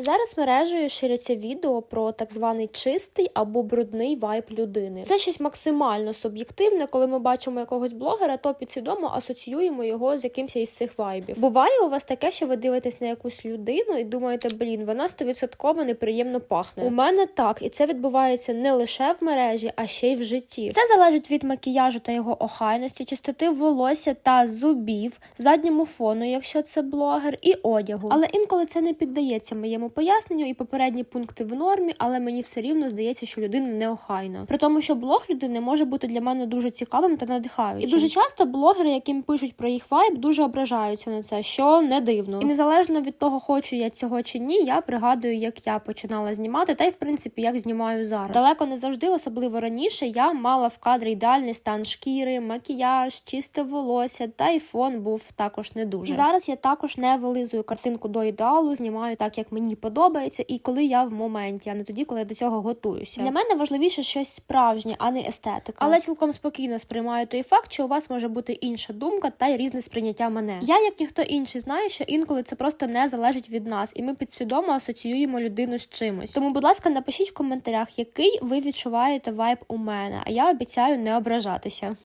Зараз мережею ширяться відео про так званий чистий або брудний вайб людини. Це щось максимально суб'єктивне, коли ми бачимо якогось блогера, то підсвідомо асоціюємо його з якимось із цих вайбів. Буває у вас таке, що ви дивитесь на якусь людину і думаєте, блін, вона стовідсотково неприємно пахне. У мене так, і це відбувається не лише в мережі, а ще й в житті. Це залежить від макіяжу та його охайності, чистоти волосся та зубів, задньому фону, якщо це блогер, і одягу. Але інколи це не піддається моєму поясненню, і попередні пункти в нормі, але мені все рівно здається, що людина неохайна. При тому, що блог людини може бути для мене дуже цікавим та надихаючим. І дуже часто блогери, яким пишуть про їх вайб, дуже ображаються на це, що не дивно. І незалежно від того, хочу я цього чи ні, я пригадую, як я починала знімати, та й в принципі як знімаю зараз. Далеко не завжди, особливо раніше, я мала в кадрі ідеальний стан шкіри, макіяж, чисте волосся, та й фон був також не дуже. І зараз я також не вилизую картинку до ідеалу, знімаю так, як мені подобається, і коли я в моменті, а не тоді, коли я до цього готуюся. Для мене важливіше щось справжнє, а не естетика. Але цілком спокійно сприймаю той факт, що у вас може бути інша думка та й різне сприйняття мене. Я, як ніхто інший, знаю, що інколи це просто не залежить від нас, і ми підсвідомо асоціюємо людину з чимось. Тому, будь ласка, напишіть в коментарях, який ви відчуваєте вайб у мене, а я обіцяю не ображатися.